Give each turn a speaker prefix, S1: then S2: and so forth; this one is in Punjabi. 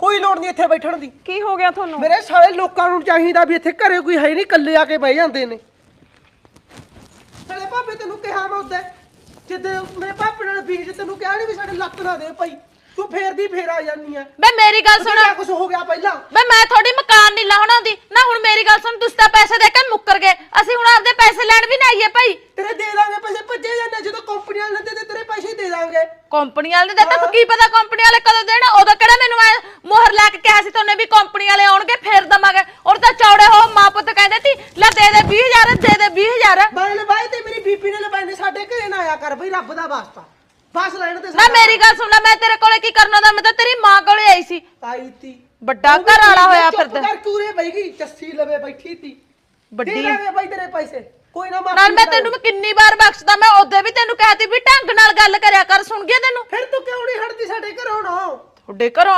S1: ਕੋਈ ਲੋੜ ਨਹੀਂ ਇੱਥੇ ਬੈਠਣ ਦੀ।
S2: ਕੀ ਹੋ ਗਿਆ ਤੁਹਾਨੂੰ?
S1: ਮੇਰੇ ਸਾਰੇ ਲੋਕਾਂ ਨੂੰ ਚਾਹੀਦਾ ਵੀ ਇੱਥੇ ਘਰੇ ਕੋਈ ਹੈ ਨਹੀਂ ਇਕੱਲੇ ਆ ਕੇ ਬਹਿ ਜਾਂਦੇ ਨੇ। ਸਾਡੇ ਭਾਪੇ ਤੈਨੂੰ ਕਿਹਾ ਮੈਂ ਉੱਤੇ ਜਿੱਦੇ ਮੇਰੇ ਭਾਪੇ ਨਾਲ ਬੀਜ ਤੈਨੂੰ ਕਿਹਾ ਨਹੀਂ ਵੀ ਸਾਡੇ ਲੱਤ ਨਾ ਦੇ ਭਾਈ। ਤੂੰ ਫੇਰ ਦੀ ਫੇਰ ਆ ਜਾਨੀ ਆ।
S3: ਬੇ ਮੇਰੀ ਗੱਲ ਸੁਣ।
S1: ਕਿਆ ਕੁਝ ਹੋ ਗਿਆ ਪਹਿਲਾਂ।
S3: ਬੇ ਮੈਂ ਥੋੜੀ ਮਕਾਨ ਨਹੀਂ ਲਾਉਣਾਉਂਦੀ ਨਾ ਹੁਣ ਮੇਰੀ ਗੱਲ ਸੁਣ ਤੁਸੀਂ ਤਾਂ ਪੈਸੇ ਦੇ ਕੇ ਮੁੱਕਰ ਗਏ। ਅਸੀਂ ਹੁਣ ਆਪਦੇ ਪੈਸੇ ਲੈਣ ਵੀ ਨਾ ਆਈਏ ਭਾਈ।
S1: ਤੇਰੇ ਦੇ ਦਾਂਗੇ ਪੈਸੇ ਭੱਜੇ ਜਾਂਦੇ ਜਦੋਂ ਕੰਪਨੀ ਵਾਲੇ ਨੇ ਦੇ ਤੇਰੇ ਪੈਸੇ ਦੇ ਦਾਂਗੇ।
S3: ਕੰਪਨੀ ਵਾਲੇ ਨੇ ਦਿੱਤਾ ਕੀ ਪਤਾ ਕੰਪਨੀ ਵਾਲੇ ਕਦੋਂ ਦੇਣਾ ਉਦੋਂ ਕਿਹੜਾ ਮੈਨੂੰ ਐ ਮੋਹਰ ਲੈ ਕੇ ਕਿਹਾ ਸੀ ਤੋਨੇ ਵੀ ਕੰਪਨੀ ਵਾਲੇ ਆਉਣਗੇ ਫੇਰ ਦਵਾਂਗੇ। ਔਰ ਤਾਂ ਚੌੜੇ ਹੋ ਮਾਂ ਪੁੱਤ ਕਹਿੰਦੇ ਸੀ ਲੈ ਦੇ ਦੇ 20000 ਦੇ ਦੇ 20000
S1: ਬਾਈ ਬਾਈ ਤੇ ਮੇਰੀ ਬੀਪੀ ਨੇ ਲਬਾਈ ਨੇ ਸਾਡੇ ਘਰੇ ਨਾ ਆਇਆ ਕਰ ਬਈ ਰੱਬ ਦਾ ਵਾਸਤਾ। ਬਸ ਲੈਣ ਤੇ
S3: ਨਾ ਮੇਰੀ ਗੱਲ ਸੁਣ ਲੈ ਮੈਂ ਤੇਰੇ ਕੋਲੇ ਕੀ ਕਰਨਾ ਦਾ ਮੈਂ ਤਾਂ ਤੇਰੀ ਮਾਂ ਕੋਲੇ ਆਈ ਸੀ।
S1: ਤੀ।
S3: ਵੱਡਾ ਘਰ ਵਾਲਾ ਹੋਇਆ ਫਿਰਦਾ।
S1: ਕਰ ਕੂਰੇ ਬਈ ਗਈ ਚੱਸੀ ਲਵੇ ਬੈਠੀ ਤੀ।
S3: ਵੱਡੀ।
S1: ਦਾਂਗੇ ਬਾਈ ਤੇਰੇ ਪੈਸੇ। ਕੋਈ ਨਾ
S3: ਮੈਂ ਤੈਨੂੰ ਵੀ ਕਿੰਨੀ ਵਾਰ ਬਖਸ਼ਦਾ ਮੈਂ ਉਹਦੇ ਵੀ ਤੈਨੂੰ ਕਹਿਤੀ ਵੀ ਢੰਗ ਨਾਲ ਗੱਲ ਕਰਿਆ ਕਰ ਸੁਣ ਗਿਆ ਤੈਨੂੰ?
S1: ਫਿਰ ਤੂੰ ਕਿਉਂ ਨਹੀਂ ਹਟਦੀ ਸਾਡੇ ਘਰੋਂ ਨਾ
S3: ਤੁਹਾਡੇ ਘਰੋਂ